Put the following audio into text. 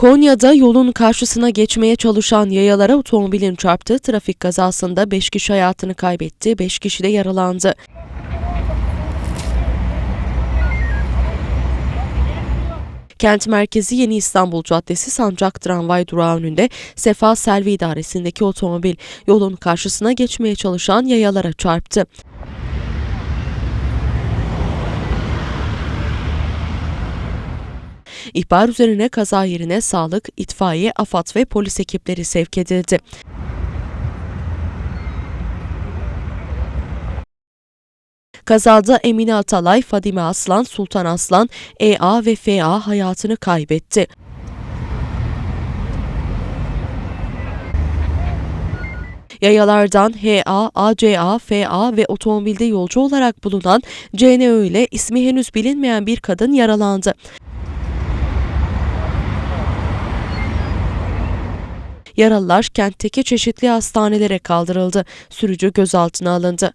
Konya'da yolun karşısına geçmeye çalışan yayalara otomobilin çarptığı trafik kazasında 5 kişi hayatını kaybetti, 5 kişi de yaralandı. Kent merkezi Yeni İstanbul Caddesi Sancak Tramvay durağı önünde Sefa Selvi idaresindeki otomobil yolun karşısına geçmeye çalışan yayalara çarptı. İhbar üzerine kaza yerine sağlık, itfaiye, AFAD ve polis ekipleri sevk edildi. Kazada Emine Atalay, Fadime Aslan, Sultan Aslan, EA ve FA hayatını kaybetti. Yayalardan HA, ACA, FA ve otomobilde yolcu olarak bulunan CNÖ ile ismi henüz bilinmeyen bir kadın yaralandı. Yaralılar kentteki çeşitli hastanelere kaldırıldı. Sürücü gözaltına alındı.